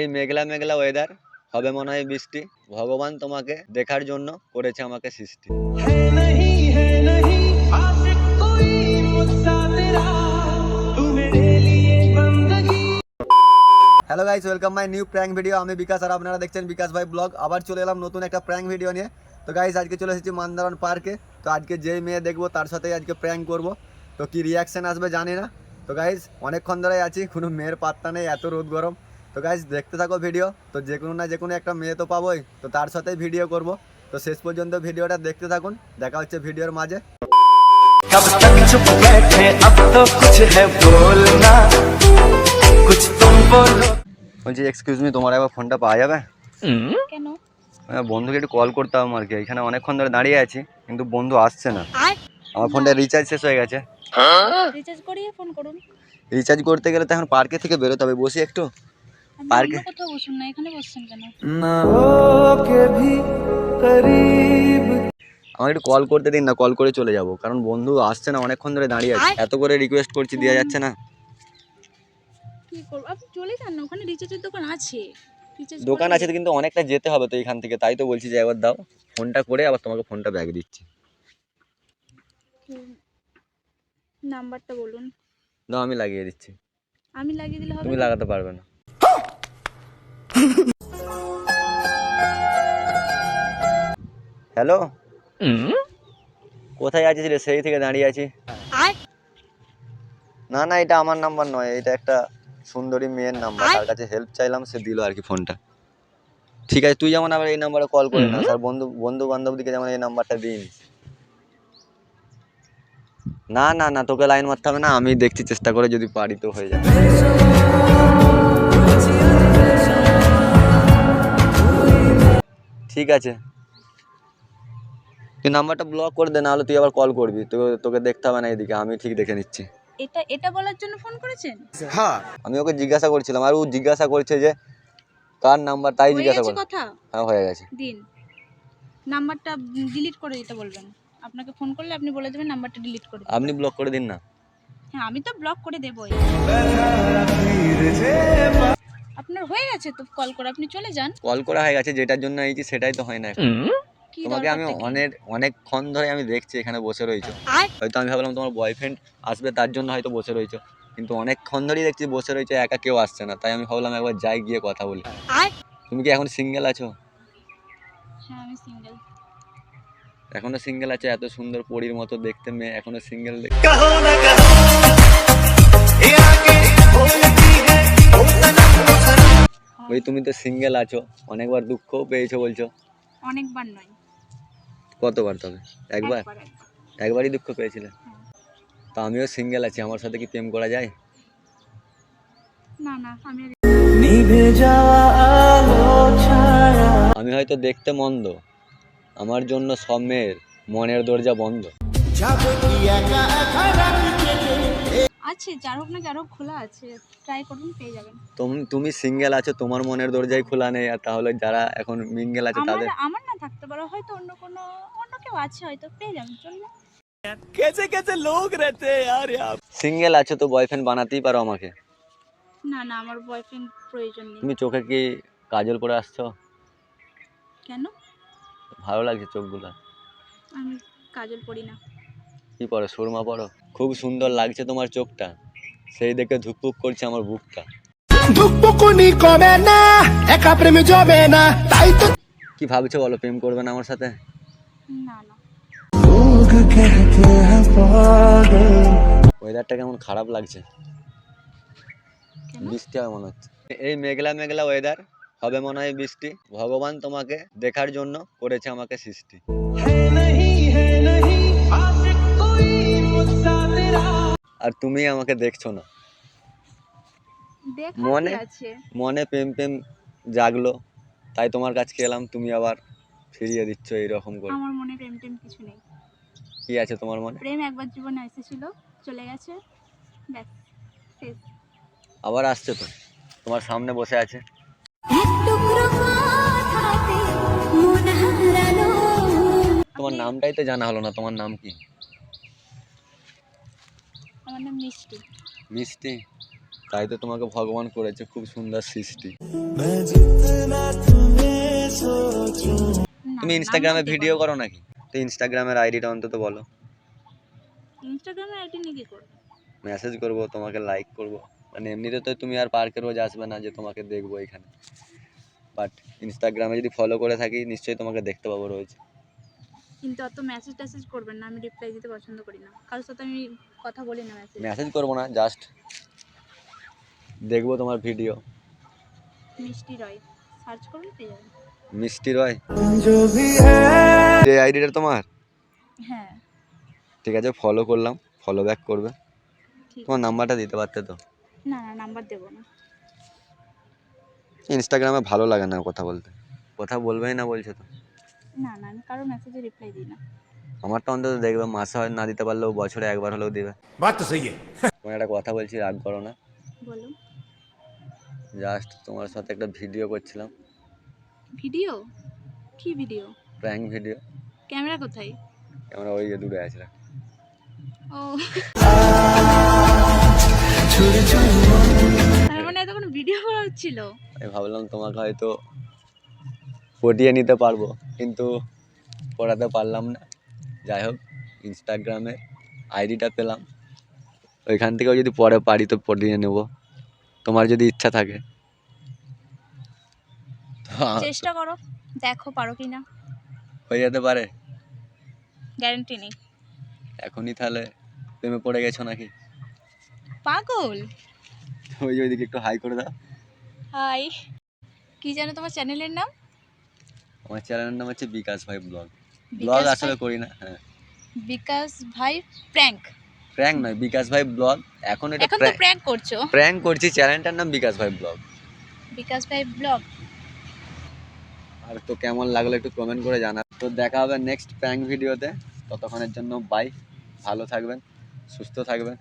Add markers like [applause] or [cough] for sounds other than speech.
এই মেঘলা মেঘলা ওয়েদার হবে মনে হয় বৃষ্টি। ভগবান তোমাকে দেখার জন্য করেছে আমাকে সৃষ্টি। Hello guys welcome my new prank video আমি বিকাশ আর আপনারা দেখছেন বিকাশ ভাই ব্লগ। আবার চলে এলাম নতুন একটা প্র্যাঙ্ক ভিডিও নিয়ে। তো গাইস আজকে চলে এসেছি মান্দারন পার্কে তো আজকে যেই মেয়ে দেখব তার সাথেই আজকে প্র্যাঙ্ক করব। তো কি রিয়াকশান আসবে জানি না। তো গাইজ অনেকক্ষণ ধরেই আছি কোনো মেয়ের পাত্তা নেই এত রোদ গরম। তো গাইস দেখতে থাকো ভিডিও তো যে কোনো না যে কোনো একটা মেয়ে তো পাবোই তো তার সাথেই ভিডিও করব তো শেষ পর্যন্ত ভিডিওটা দেখতে থাকুন দেখা হচ্ছে ভিডিওর মাঝে कब तक चुप बैठे अब तो कुछ है बोलना कुछ तुम बोलो বলছি এক্সকিউজ মি তোমার একবার ফোনটা পাওয়া যাবে কেন হ্যাঁ, বন্ধুকে একটু কল করতাম আর কি এখানে অনেকক্ষণ ধরে দাঁড়িয়ে আছি কিন্তু বন্ধু আসছে না আর আমার ফোনটা রিচার্জ শেষ হয়ে গেছে রিচার্জ করিয়ে ফোন করুন রিচার্জ করতে গেলে তো এখন পার্কে থেকে বেরোতে হবে বসি একটু আপনি পার্কে একটু কল করতে দিন না কল করে চলে যাব। কারণ বন্ধু আসছে না অনেকক্ষণ ধরে দাঁড়িয়ে আছে। এত করে রিকোয়েস্ট করছি দেওয়া যাচ্ছে না। দোকান আছে। দোকান আছে কিন্তু অনেকটা যেতে হবে তো এখান থেকে তাই তো বলছি যে একবার দাও। ফোনটা করে আবার তোমাকে ফোনটা ব্যাগ দিচ্ছি। নাম্বারটা বলুন। দাও আমি লাগিয়ে দিচ্ছি। আমি লাগিয়ে দিলে হবে তুমি লাগাতে পারবে না। হ্যালো? কোথায় আছিস রে? সেই থেকে দাঁড়িয়ে আছি। না না এটা আমার নাম্বার নয় এটা একটা সুন্দরী মেয়ের নাম্বার তার কাছে হেল্প চাইলাম সে দিল আর কি ফোনটা ঠিক আছে তুই যেমন আবার এই নাম্বারে কল করে না আর বন্ধু বন্ধু বান্ধবদিকে যেমন এই নাম্বারটা দিন। না না না তোকে লাইন মারতে হবে না আমি দেখছি চেষ্টা করে যদি পারি তো হয়ে যাবে। ঠিক আছে। তুই নাম্বারটা ব্লক করে দে নাহলে তুই আবার কল করবি। তো তোকে দেখতে হবে না এদিকে আমি ঠিক দেখে নিচ্ছি। এটা এটা বলার জন্য ফোন করেছেন? হ্যাঁ। আমি ওকে জিজ্ঞাসা করছিলাম আর ও জিজ্ঞাসা করছে যে কার নাম্বার তাই জিজ্ঞাসা করছে। কথা? হ্যাঁ হয়ে গেছে। দিন। নাম্বারটা ডিলিট করে দিতে বলবেন। আপনাকে ফোন করলে আপনি বলে দেবেন নাম্বারটা ডিলিট করে আপনি ব্লক করে দিন না। হ্যাঁ আমি তো ব্লক করে দেবই। গেছে তো কল করে আপনি চলে যান। কল করা হয়ে গেছে যেটার জন্য আইছি সেটাই তো হয় না এখন। তোমাকে আমি অনেক অনেকক্ষণ ধরে আমি দেখছি এখানে বসে রয়েছো। হয়তো আমি ভাবলাম তোমার বয়ফ্রেন্ড আসবে তার জন্য হয়তো বসে রয়েছো। কিন্তু অনেকক্ষণ ধরেই দেখছি বসে রয়েছে একা কেউ আসছে না। তাই আমি ভাবলাম একবার যাই গিয়ে কথা বলি। তুমি কি এখন সিঙ্গেল আছো? হ্যাঁ আমি সিঙ্গেল এখনও সিঙ্গেল আছো? এত সুন্দর পরীর মতো দেখতে মেয়ে এখনও সিঙ্গেল তুমি তো সিঙ্গেল আছো অনেকবার দুঃখও পেয়েছ বলছো। অনেকবার নয়। কতবার তবে? একবার? একবার একবার। একবারই দুঃখ পেয়েছিলে। তো আমিও সিঙ্গেল আছি আমার সাথে কি প্রেম করা যায়? না না আমি নিভে যাওয়া আলো ছায়া আমি হয়তো দেখতে মন্দ আমার জন্য সব মেয়ের মনের দরজা বন্ধ। আছে যার হোক না যার হোক খোলা আছে ট্রাই করুন পেয়ে যাবেন। তুমি সিঙ্গেল আছো তোমার মনের দরজায় খোলা নেই আর তাহলে যারা এখন মিঙ্গেল আছে তাদের আমার না থাকতে পারো হয়তো অন্য কোনো অন্য কেউ আছে হয়তো পেয়ে যাবেন চলুন কেসে কেসে লোক রেতে यार সিঙ্গেল আছো তো বয়ফ্রেন্ড বানাতেই পারো আমাকে। না না আমার বয়ফ্রেন্ড প্রয়োজন নেই। তুমি চোখে কি কাজল পরে আসছো? কেন? ভালো লাগছে চোখগুলো। আমি কাজল পরি না। কি পরো সুরমা পরো? খুব সুন্দর লাগছে তোমার চোখটা। সেই দেখে ধুকপুক করছে আমার বুকটা। ধুকপুকুনি কমে না একা প্রেমে না তাই তো কি ভাবছ বলো প্রেম করবে না আমার সাথে? ওয়েদারটা কেমন খারাপ লাগছে? বৃষ্টি হবে মনে হচ্ছে। এই মেঘলা মেঘলা ওয়েদার হবে মনে হয় বৃষ্টি। ভগবান তোমাকে দেখার জন্য করেছে আমাকে সৃষ্টি। আর তুমি আমাকে দেখছ না। মনে- মনে প্রেম প্রেম জাগলো তাই তোমার কাছে এলাম তুমি আবার ফিরিয়ে দিচ্ছ এইরকম করে। আমার মনে প্রেম টেম কিছু নেই। কি আছে তোমার মনে? প্রেম একবার জীবনে এসেছিল চলে গেছে ব্যাস শেষ। আবার আসছে তো তোমার সামনে বসে আছে। তোমার নামটাই তো জানা হলো না তোমার নাম কি? আমার নাম মিষ্টি। মিষ্টি? তাই তো তোমাকে ভগবান করেছে খুব সুন্দর সৃষ্টি। তুমি ইনস্টাগ্রামে ভিডিও করো নাকি? তো ইনস্টাগ্রামের আইডিটা অন্তত বলো। ইনস্টাগ্রামে আইডি নিয়ে কি করব? মেসেজ করব তোমাকে লাইক করব। মানে এমনিতে তো তুমি আর পার্কে রোজ আসবে না যে তোমাকে দেখব এখানে। বাট ইনস্টাগ্রামে যদি ফলো করে থাকি নিশ্চয়ই তোমাকে দেখতে পাবো রোজ। কিন্তু অত মেসেজ টেসেজ করবেন না আমি রিপ্লাই দিতে পছন্দ করি না। কারোর সাথে আমি কথা বলি না মেসেজ মেসেজ করব না জাস্ট দেখব তোমার ভিডিও মিষ্টি রয় সার্চ করুন পেয়ে যাবেন। মিষ্টি রয়। এই আইডিটা তোমার? হ্যাঁ। ঠিক আছে ফলো করলাম ফলো ব্যাক করবে। তোমার নাম্বারটা দিতে পারতে তো? না না নাম্বার দেবো না। ইনস্টাগ্রামে ভালো লাগে না কথা বলতে। কথা বলবেই না বলছো তো। না না আমি কারও মেসেজে রিপ্লাই দিই না। আমারটা অন্তত দেখবে মাসে হয় না দিতে পারলেও বছরে একবার হলেও দিবে। বাত তো সেই তোমার একটা কথা বলছি রাগ করো না। বলো জাস্ট তোমার সাথে একটা ভিডিও করছিলাম। ভিডিও কি ভিডিও প্র্যাঙ্ক ভিডিও ক্যামেরা কোথায়? ক্যামেরা ওই যে দূরে আছে ও। [laughs] তার মানে এত কোনো ভিডিও করা হচ্ছিল? আমি ভাবলাম তোমাকে হয়তো পটিয়ে নিতে পারব কিন্তু পড়াতে পারলাম না। যাই হোক ইনস্টাগ্রামে আইডিটা পেলাম। ওইখান থেকেও যদি পরে পারি তো পটিয়ে নেব। তোমার যদি ইচ্ছা থাকে। [laughs] চেষ্টা করো দেখো পারো কি না। হয়ে যেতে পারে। গ্যারেন্টি নেই। এখনই তাহলে প্রেমে পড়ে গেছো নাকি? পাগল। ওই ওইদিকে একটু হাই করে দাও। হাই কি জানো তোমার চ্যানেলের নাম? আমার চ্যানেলের নাম হচ্ছে বিকাশ ভাই ব্লগ। ব্লগ আসলে করি না হ্যাঁ। বিকাশ ভাই প্র্যাঙ্ক প্র্যাঙ্ক নয় বিকাশ ভাই ব্লগ। এখন এটা এখন তো প্র্যাঙ্ক করছ? প্র্যাঙ্ক করছি চ্যানেলটার নাম বিকাশ ভাই ব্লগ। বিকাশ ভাই ব্লগ। আর তো কেমন লাগল একটু কমেন্ট করে জানা তো দেখা হবে নেক্সট প্র্যাঙ্ক ভিডিওতে ততক্ষণের জন্য বাই ভালো থাকবেন সুস্থ থাকবেন।